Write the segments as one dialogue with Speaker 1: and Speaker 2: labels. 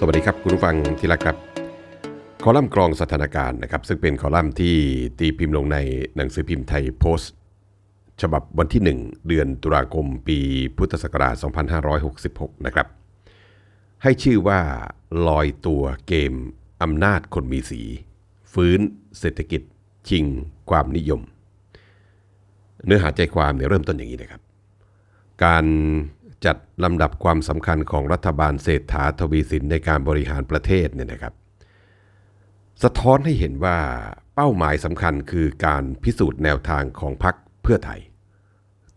Speaker 1: สวัสดีครับคุณผู้ฟังที่รักครับ คอลัมน์กรองสถานการณ์นะครับ ซึ่งเป็นคอลัมน์ที่ตีพิมพ์ลงในหนังสือพิมพ์ไทยโพสต์ ฉบับวันที่ 1 เดือนตุลาคมปีพุทธศักราช 2566 นะครับ ให้ชื่อว่าลอยตัวเกมอำนาจคนมีสี ฟื้นเศรษฐกิจชิงความนิยม เนื้อหาใจความเนี่ยเริ่มต้นอย่างนี้นะครับ การ จัดลำดับความสำคัญของรัฐบาลเศรษฐาทวีสินในการบริหารประเทศเนี่ยนะครับ สะท้อนให้เห็นว่าเป้าหมายสำคัญคือการพิสูจน์แนวทางของพรรคเพื่อไทย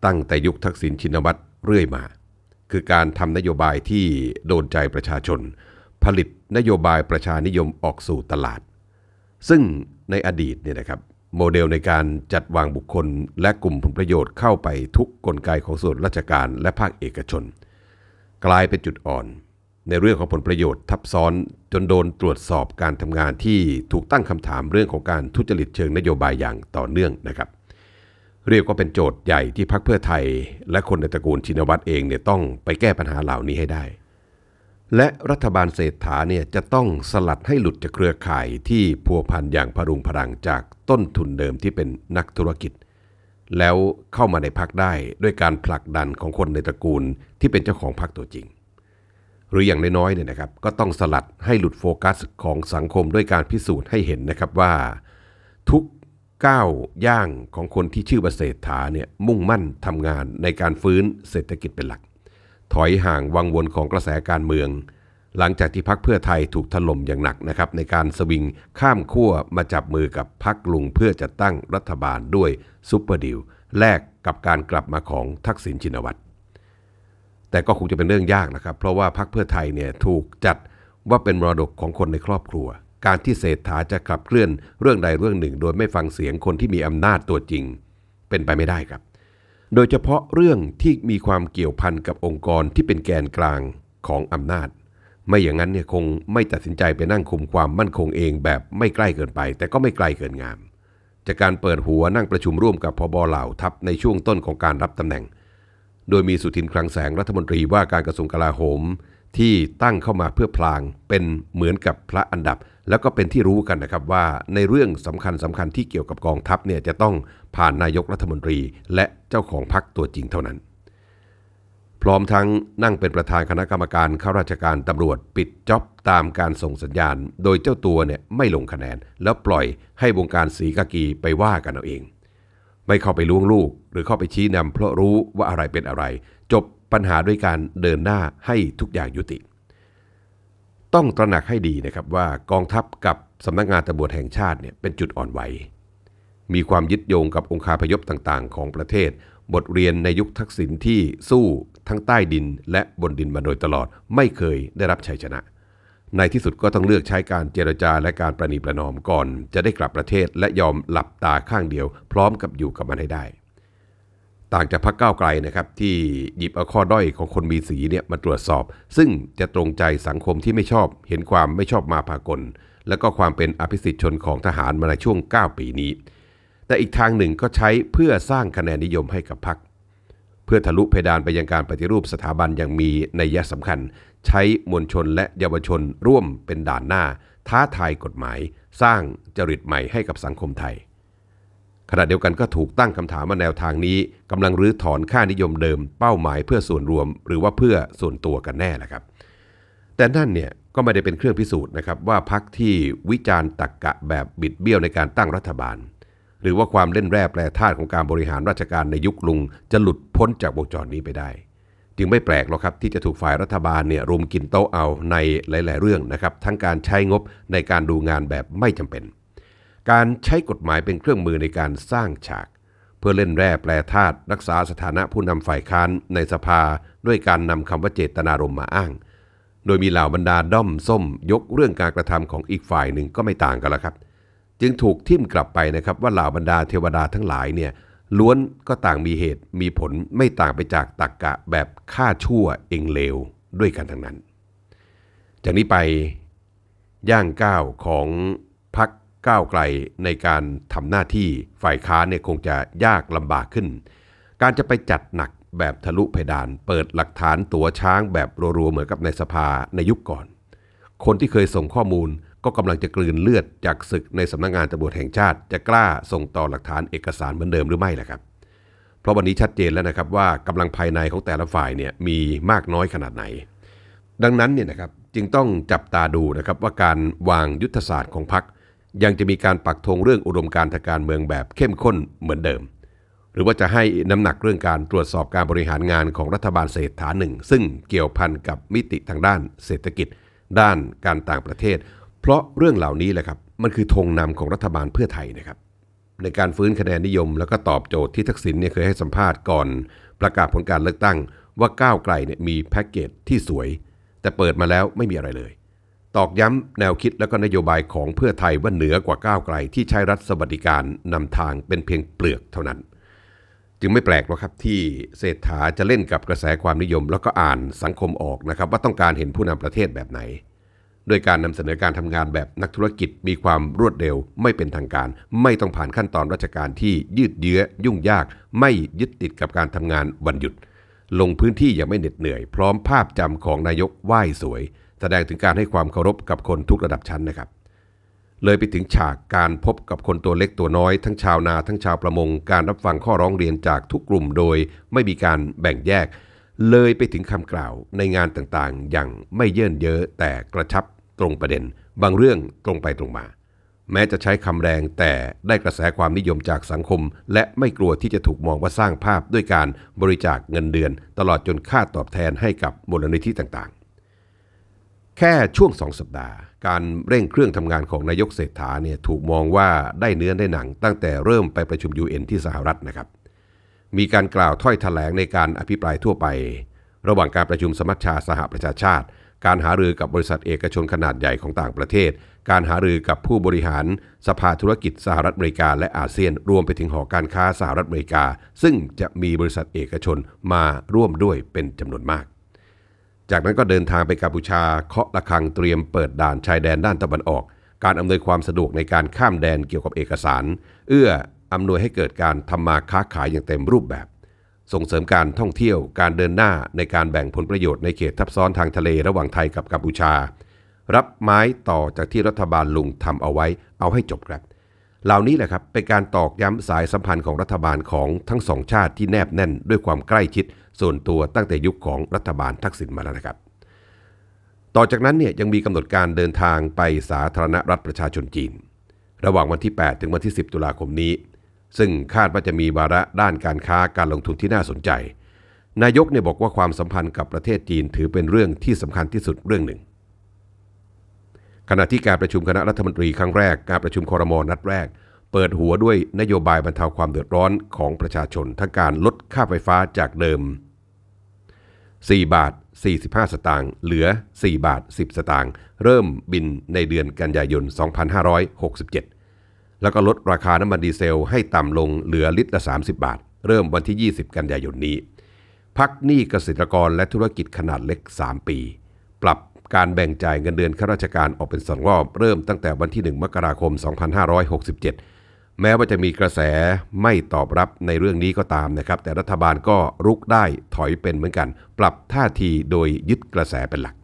Speaker 1: ตั้งแต่ยุคทักษิณชินวัตรเรื่อยมา คือการทำนโยบายที่โดนใจประชาชน ผลิตนโยบายประชานิยมออกสู่ตลาด ซึ่งในอดีตเนี่ยนะครับ โมเดลในการจัดวางบุคคล และกลุ่มผลประโยชน์เข้าไปทุกกลไกของส่วนราชการและภาคเอกชน กลายเป็นจุดอ่อน ในเรื่องของผลประโยชน์ทับซ้อนจนโดนตรวจสอบการทำงานที่ถูกตั้งคำถามเรื่องของการทุจริตเชิงนโยบายอย่างต่อเนื่องนะครับ เรียกว่าเป็นโจทย์ใหญ่ที่พรรคเพื่อไทย และคนในตระกูลชินวัตรเองเนี่ยต้องไปแก้ปัญหาเหล่านี้ให้ได้ และรัฐบาลเศรษฐาเนี่ยจะต้องสลัดให้หลุดจากเครือข่ายที่พัวพันอย่างพรุงพรังจากต้นทุนเดิมที่เป็นนักธุรกิจ แล้วเข้ามาในพักได้ด้วยการผลักดันของคนในตระกูลที่เป็นเจ้าของพักตัวจริง หรืออย่างน้อยๆเนี่ยนะครับก็ต้องสลัดให้หลุดโฟกัสของสังคมด้วยการพิสูจน์ให้เห็นนะครับว่า ทุกก้าวย่างของคนที่ชื่อว่าเศรษฐาเนี่ยมุ่งมั่นทำงานในการฟื้นเศรษฐกิจเป็นหลัก ถอยห่างวังวนของกระแสการเมือง หลังจากที่พักเพื่อไทยถูกถล่มอย่างหนักนะครับในการสวิงข้ามขั้วมาจับมือกับพักลุงเพื่อจะตั้งรัฐบาลด้วยซุปเปอร์ดิวแลกกับการกลับมาของทักษิณชินวัตรแต่ก็คงจะเป็นเรื่องยากนะครับ เพราะว่าพรรคเพื่อไทยเนี่ยถูกจัดว่าเป็นมรดกของคนในครอบครัว การที่เศรษฐาจะขับเคลื่อนเรื่องใดเรื่องหนึ่ง โดยไม่ฟังเสียงคนที่มีอำนาจตัวจริง เป็นไปไม่ได้ครับ โดยเฉพาะเรื่องที่มีความเกี่ยวพันกับองค์กรที่เป็นแกนกลางของอำนาจ ไม่อย่างนั้นเนี่ยคงไม่ตัดสินใจไปนั่งคุมความมั่นคงเองแบบไม่ใกล้เกินไป แต่ก็ไม่ไกลเกินงาม จากการเปิดหัวนั่งประชุมร่วมกับพบเหล่าทัพในช่วงต้นของการรับตำแหน่ง โดยมีสุทินคลังแสงรัฐมนตรีว่าการกระทรวงกลาโหม ที่ตั้งเข้ามาเพื่อพลางเป็นเหมือนกับพระอันดับ แล้วก็เป็นที่รู้กันนะครับว่าในเรื่องสำคัญสำคัญที่เกี่ยวกับกองทัพเนี่ยจะต้อง ผ่านนายกรัฐมนตรีและเจ้าของพรรคตัวจริงเท่านั้น พร้อมทั้งนั่งเป็นประธานคณะกรรมการข้าราชการตำรวจปิดจ็อบตามการส่งสัญญาณ โดยเจ้าตัวเนี่ยไม่ลงคะแนน แล้วปล่อยให้วงการสีกากีไปว่ากันเอาเอง ไม่เข้าไปล้วงลูก หรือเข้าไปชี้นำเพราะรู้ว่าอะไรเป็นอะไร จบปัญหาด้วยการเดินหน้าให้ทุกอย่างยุติ ต้องตระหนักให้ดีนะครับว่ากองทัพกับสำนักงานตำรวจแห่งชาติเนี่ยเป็นจุดอ่อนไหว มีความยึดโยงกับองค์คาพยพต่างๆ ของประเทศ บทเรียนในยุคทักษิณที่สู้ทั้งใต้ดินและบนดินมาโดยตลอดไม่เคยได้รับชัยชนะ ในที่สุดก็ต้องเลือกใช้การเจรจาและการประนีประนอมก่อน จะได้กลับประเทศและยอมหลับตาข้างเดียว พร้อมกับอยู่กับมันให้ได้ ต่างจากพรรคก้าวไกลนะครับที่หยิบเอาข้อด้อยของคนมีสีเนี่ยมาตรวจสอบ ซึ่งจะตรงใจสังคมที่ไม่ชอบ เห็นความไม่ชอบมาพากลและก็ความเป็นอภิสิทธิชนของทหารมาในช่วง 9 ปีนี้ แต่อีกทางหนึ่งก็ใช้เพื่อสร้างคะแนนนิยมให้กับพรรคเพื่อทะลุเพดานไปยังการปฏิรูปสถาบันอย่างมีนัยยะสำคัญ ใช้มวลชนและเยาวชนร่วมเป็นด่านหน้า ท้าทายกฎหมาย สร้างจริตใหม่ให้กับสังคมไทยขณะเดียวกันก็ถูกตั้งคำถามว่าแนวทางนี้กำลังรื้อถอนค่านิยมเดิม เป้าหมายเพื่อส่วนรวม หรือว่าเพื่อส่วนตัวกันแน่แหละครับ แต่นั่นเนี่ยก็ไม่ได้เป็นเครื่องพิสูจน์นะครับว่าพักที่วิจารณ์ตักกะแบบบิดเบี้ยวในการตั้งรัฐบาล หรือว่าความเล่นแร่แปรธาตุของการบริหารราชการในยุคลุง จะหลุดพ้นจากวงจรนี้ไปได้ จึงไม่แปลกหรอกครับที่จะถูกฝ่ายรัฐบาลเนี่ยรุมกินโต๊ะเอาในหลาย ๆ เรื่องนะครับทั้งการใช้งบในการดูงานแบบไม่จำเป็น การใช้กฎหมายเป็นเครื่องมือในการสร้างฉาก เพื่อเล่นแร่แปรธาตุรักษาสถานะผู้นำฝ่ายค้านในสภา ด้วยการนำคำว่าเจตนารมณ์มาอ้าง โดยมีเหล่าบรรดาด้อมส้ม ยกเรื่องการกระทำของอีกฝ่ายหนึ่งก็ไม่ต่างกันแล้วครับ จึงถูกทิ่มกลับไปนะครับว่าเหล่าบรรดาเทวดาทั้งหลายเนี่ยล้วนก็ต่างมีเหตุมีผลไม่ต่างไปจากตักกะแบบฆ่าชั่วเองเลวด้วยกันทั้งนั้น จากนี้ไปย่างก้าวของพักก้าวไกลในการทำหน้าที่ฝ่ายค้านเนี่ยคงจะยากลำบากขึ้น การจะไปจัดหนักแบบทะลุเพดาน เปิดหลักฐานตัวช้างแบบรัวๆเหมือนกับในสภาในยุคก่อน คนที่เคยส่งข้อมูล ก็กำลังจะกลืนเลือดจากศึกในสำนักงานตำรวจแห่งชาติ จะกล้าส่งต่อหลักฐานเอกสารเหมือนเดิมหรือไม่ล่ะครับ เพราะวันนี้ชัดเจนแล้วนะครับว่ากำลังภายในของแต่ละฝ่ายเนี่ยมีมากน้อยขนาดไหน ดังนั้นเนี่ยนะครับจึงต้องจับตาดูนะครับว่าการวางยุทธศาสตร์ของพรรคยังจะมีการปักธงเรื่องอุดมการทางการเมืองแบบเข้มข้นเหมือนเดิม หรือว่าจะให้น้ำหนักเรื่องการตรวจสอบการบริหารงานของรัฐบาลเศรษฐาหนึ่งซึ่งเกี่ยวพันกับมิติทางด้านเศรษฐกิจ ด้านการต่างประเทศ เพราะเรื่องเหล่านี้แหละครับมันคือธงนำของรัฐบาลเพื่อไทยนะครับ ในการฟื้นคะแนนนิยม แล้วก็ตอบโจทย์ที่ทักษิณเนี่ยเคยให้สัมภาษณ์ก่อน ประกาศผลการเลือกตั้งว่าก้าวไกลเนี่ยมีแพ็กเกจที่สวย แต่เปิดมาแล้วไม่มีอะไรเลย ตอกย้ำแนวคิดและก็นโยบายของเพื่อไทยว่าเหนือกว่าก้าวไกล ที่ใช้รัฐสวัสดิการนำทางเป็นเพียงเปลือกเท่านั้น จึงไม่แปลกหรอกครับที่เศรษฐาจะเล่นกับกระแสความนิยม แล้วก็อ่านสังคมออกนะครับว่าต้องการเห็นผู้นำประเทศแบบไหน โดยการนำเสนอการทำงานแบบนักธุรกิจมีความรวดเร็ว ไม่เป็นทางการ ไม่ต้องผ่านขั้นตอนราชการที่ยืดเยื้อยุ่งยาก ไม่ยึดติดกับการทำงานวันหยุด ลงพื้นที่อย่างไม่เหน็ดเหนื่อย พร้อมภาพจำของนายกไหว้สวย แสดงถึงการให้ความเคารพกับคนทุกระดับชั้นนะครับ เลยไปถึงฉากการพบกับคนตัวเล็กตัวน้อย ทั้งชาวนาทั้งชาวประมงการรับฟังข้อร้องเรียนจากทุกกลุ่มโดย ไม่มีการแบ่งแยกเลยไปถึงคำกล่าวในงานต่างๆ อย่างไม่เยินเยอะแต่กระชับ ตรงประเด็น บางเรื่องตรงไปตรงมา แม้จะใช้คำแรงแต่ได้กระแสความนิยมจากสังคม และไม่กลัวที่จะถูกมองว่าสร้างภาพด้วยการบริจาคเงินเดือน ตลอดจนค่าตอบแทนให้กับมูลนิธิต่างๆ แค่ช่วงสองสัปดาห์ การเร่งเครื่องทำงานของนายกเศรษฐาเนี่ยถูกมองว่าได้เนื้อได้หนัง ตั้งแต่เริ่มไปประชุม UN ที่สหรัฐนะครับ มีการกล่าวถ้อยแถลงในการอภิปรายทั่วไป ระหว่างการประชุมสมัชชาสหประชาชาติ การหารือกับบริษัทเอกชนขนาดใหญ่ของต่างประเทศ การหารือกับผู้บริหาร สภาธุรกิจสหรัฐอเมริกาและอาเซียน รวมไปถึงหอการค้าสหรัฐอเมริกา ซึ่งจะมีบริษัทเอกชนมาร่วมด้วยเป็นจำนวนมาก จากนั้นก็เดินทางไปกัมพูชา เคาะระฆังเตรียมเปิดด่านชายแดนด้านตะวันออก การอำนวยความสะดวกในการข้ามแดนเกี่ยวกับเอกสาร เอื้ออำนวยให้เกิดการทำมาค้าขายอย่างเต็มรูปแบบ ส่งเสริมการท่องเที่ยวการเดินหน้าในการแบ่งผลประโยชน์ในเขตทับซ้อนทางทะเลระหว่างไทยกับกัมพูชา รับไม้ต่อจากที่รัฐบาลลุงทำเอาไว้เอาให้จบครับ เหล่านี้แหละครับเป็นการตอกย้ำสายสัมพันธ์ของรัฐบาลของทั้งสองชาติที่แนบแน่นด้วยความใกล้ชิด ส่วนตัวตั้งแต่ยุคของรัฐบาลทักษิณมาแล้วนะครับ ต่อจากนั้นเนี่ยยังมีกำหนดการเดินทางไปสาธารณรัฐประชาชนจีน ระหว่างวันที่ 8 ถึงวันที่ 10 ตุลาคมนี้ ซึ่งคาดว่าจะมีวาระด้านการค้าการลงทุนที่น่าสนใจ นายกเนี่ยบอกว่าความสัมพันธ์กับประเทศจีนถือเป็นเรื่องที่สำคัญที่สุดเรื่องหนึ่ง ขณะที่การประชุมคณะรัฐมนตรีครั้งแรกการประชุมคอรมอนัดแรก เปิดหัวด้วยนโยบายบรรเทาความเดือดร้อนของประชาชนทั้งการลดค่าไฟฟ้าจากเดิม 4 บาท 45 สตางค์เหลือ 4 บาท 10 สตางค์เริ่มบินในเดือนกันยายน 2567 แล้วก็ลดราคาน้ำมันดีเซลให้ต่ำลงเหลือลิตรละ 30 บาท เริ่มวันที่ 20 กันยายนนี้ พักหนี้เกษตรกรและธุรกิจขนาดเล็ก 3 ปี ปรับการแบ่งจ่ายเงินเดือนข้าราชการออกเป็นสองรอบ เริ่มตั้งแต่วันที่ 1 มกราคม 2567 แม้ว่าจะมีกระแสไม่ตอบรับในเรื่องนี้ก็ตามนะครับ แต่รัฐบาลก็รุกได้ถอยเป็นเหมือนกัน ปรับท่าทีโดยยึดกระแสเป็นหลัก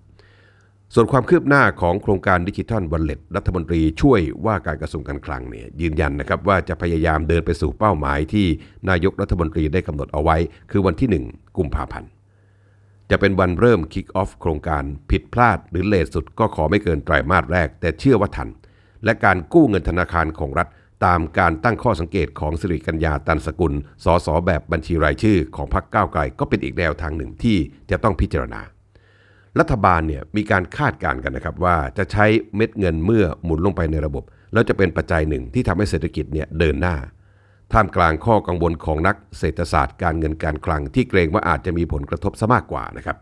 Speaker 1: ส่วนความคืบหน้าของโครงการดิจิทัลวันเล็ตรัฐมนตรีช่วยว่าการกระทรวงการคลังเนี่ยยืนยันนะครับว่าจะพยายามเดินไปสู่เป้าหมายที่นายกรัฐมนตรีได้กำหนดเอาไว้ คือวันที่ 1 กุมภาพันธ์ จะเป็นวันเริ่มคิกออฟโครงการผิดพลาดหรือเลทสุดก็ขอไม่เกินไตรมาสแรก แต่เชื่อว่าทัน และการกู้เงินธนาคารของรัฐ ตามการตั้งข้อสังเกตของสิริกัญญาตันสกุลสสแบบบัญชีรายชื่อของพรรคก้าวไกลก็เป็นอีกแนวทางหนึ่งที่จะต้องพิจารณา รัฐบาลเนี่ยมีการคาดการณ์กันนะครับว่าจะใช้เม็ดเงินเมื่อหมุนลงไปในระบบ แล้วจะเป็นปัจจัยหนึ่งที่ทำให้เศรษฐกิจเนี่ยเดินหน้า ท่ามกลางข้อกังวลของนักเศรษฐศาสตร์การเงินการคลัง ที่เกรงว่าอาจจะมีผลกระทบซะมากกว่านะครับ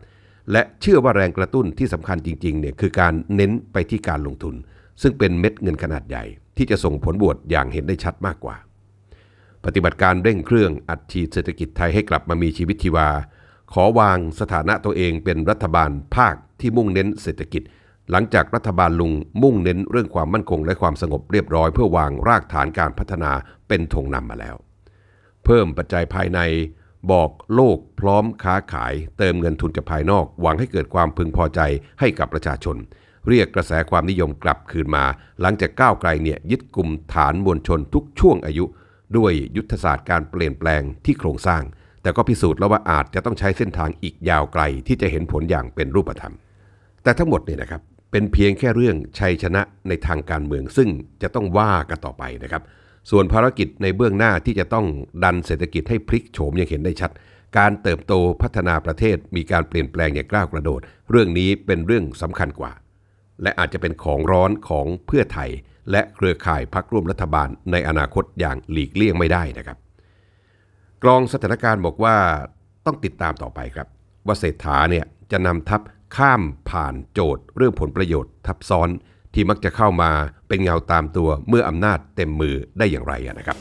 Speaker 1: และเชื่อว่าแรงกระตุ้นที่สำคัญจริงๆเนี่ยคือการเน้นไปที่การลงทุน ซึ่งเป็นเม็ดเงินขนาดใหญ่ ที่จะส่งผลบวชอย่างเห็นได้ชัดมากกว่า ปฏิบัติการเร่งเครื่องอัดฉีดเศรษฐกิจไทยให้กลับมามีชีวิตชีวา ขอวางสถานะตัวเองเป็นรัฐบาลภาคที่มุ่งเน้นเศรษฐกิจ หลังจากรัฐบาลลุงมุ่งเน้นเรื่องความมั่นคงและความสงบเรียบร้อย เพื่อวางรากฐานการพัฒนาเป็นธงนำมาแล้ว เพิ่มปัจจัยภายในบอกโลกพร้อมค้าขาย เติมเงินทุนจากภายนอก หวังให้เกิดความพึงพอใจให้กับประชาชน เรียกกระแสความนิยมกลับคืนมา หลังจากก้าวไกลเนี่ยยึดกลุ่มฐานมวลชนทุกช่วงอายุ ด้วยยุทธศาสตร์การเปลี่ยนแปลงที่โครงสร้าง แต่ก็พิสูจน์แล้วว่าอาจจะต้องใช้เส้นทางอีกยาวไกลที่จะเห็นผลอย่างเป็นรูปธรรม แต่ทั้งหมดเนี่ยนะครับเป็นเพียงแค่เรื่องชัยชนะในทางการเมืองซึ่งจะต้องว่ากันต่อไปนะครับ ส่วนภารกิจในเบื้องหน้าที่จะต้องดันเศรษฐกิจให้พลิกโฉมอย่างเห็นได้ชัด การเติบโตพัฒนาประเทศมีการเปลี่ยนแปลงอย่างก้าวกระโดด เรื่องนี้เป็นเรื่องสำคัญกว่า และอาจจะเป็นของร้อนของเพื่อไทย และเครือข่ายพักร่วมรัฐบาลในอนาคตอย่างหลีกเลี่ยงไม่ได้นะครับ กรองสถานการณ์บอกว่าต้องติดตามต่อไปครับ ว่าเศรษฐาเนี่ยจะนำทัพข้ามผ่านโจทย์ เรื่องผลประโยชน์ ทับซ้อนที่มักจะเข้ามาเป็นเงาตามตัวเมื่ออำนาจเต็มมือได้อย่างไรนะครับ